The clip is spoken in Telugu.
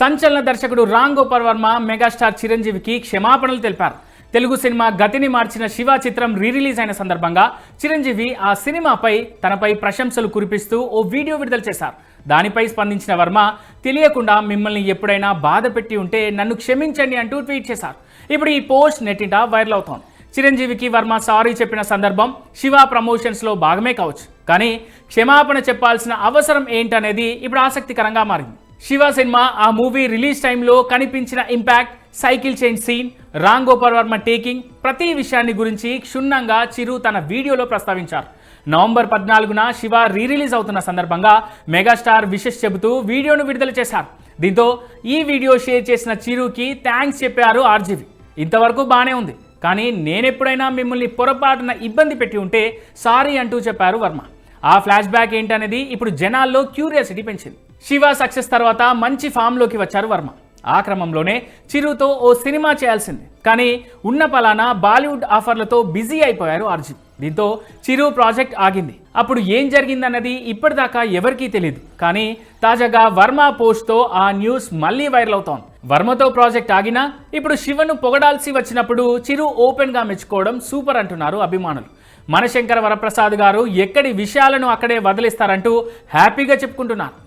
సంచలన దర్శకుడు రామ్ గోపాల్ వర్మ మెగాస్టార్ చిరంజీవికి క్షమాపణలు తెలిపారు. తెలుగు సినిమా గతిని మార్చిన శివ చిత్రం రీరిలీజ్ అయిన సందర్భంగా చిరంజీవి ఆ సినిమాపై తనపై ప్రశంసలు కురిపిస్తూ ఓ వీడియో విడుదల చేశారు. దానిపై స్పందించిన వర్మ తెలియకుండా మిమ్మల్ని ఎప్పుడైనా బాధ పెట్టి ఉంటే నన్ను క్షమించండి అంటూ ట్వీట్ చేశారు. ఇప్పుడు ఈ పోస్ట్ నెట్టింట వైరల్ అవుతోంది. చిరంజీవికి వర్మ సారీ చెప్పిన సందర్భం శివ ప్రమోషన్స్లో భాగమే కావచ్చు. కానీ క్షమాపణ చెప్పాల్సిన అవసరం ఏంటనేది ఇప్పుడు ఆసక్తికరంగా మారింది. శివ సినిమా ఆ మూవీ రిలీజ్ టైంలో కనిపించిన impact cycle chain scene Ram Gopal Varma taking ప్రతి విషయాన్ని గురించి క్షుణ్ణంగా చిరు తన వీడియోలో ప్రస్తావించారు. నవంబర్ పద్నాలుగున శివ రీ రిలీజ్ అవుతున్న సందర్భంగా మెగాస్టార్ విషెస్ చెబుతూ వీడియోను విడుదల చేశారు. దీంతో ఈ వీడియో షేర్ చేసిన చిరుకి థ్యాంక్స్ చెప్పారు ఆర్జీవి. ఇంతవరకు బాగానే ఉంది. కానీ నేనెప్పుడైనా మిమ్మల్ని పొరపాటున ఇబ్బంది పెట్టి ఉంటే సారీ అంటూ చెప్పారు వర్మ. ఆ ఫ్లాష్ బ్యాక్ ఏంటనేది ఇప్పుడు జనాల్లో క్యూరియాసిటీ పెంచింది. శివ సక్సెస్ తర్వాత మంచి ఫామ్లోకి వచ్చారు వర్మ. ఆ క్రమంలోనే చిరుతో ఓ సినిమా చేయాల్సింది. కానీ ఉన్న పలానా బాలీవుడ్ ఆఫర్లతో బిజీ అయిపోయారు అర్జున్. దీంతో చిరు ప్రాజెక్ట్ ఆగింది. అప్పుడు ఏం జరిగిందన్నది ఇప్పటిదాకా ఎవరికీ తెలియదు కానీ తాజాగా వర్మ పోస్ట్తో ఆ న్యూస్ మళ్ళీ వైరల్ అవుతోంది. వర్మతో ప్రాజెక్ట్ ఆగినా ఇప్పుడు శివను పొగడాల్సి వచ్చినప్పుడు చిరు ఓపెన్గా మెచ్చుకోవడం సూపర్ అంటున్నారు అభిమానులు. మనశంకర వరప్రసాద్ గారు ఎక్కడి విషయాలను అక్కడే వదిలిస్తారంటూ హ్యాపీగా చెప్పుకుంటున్నారు.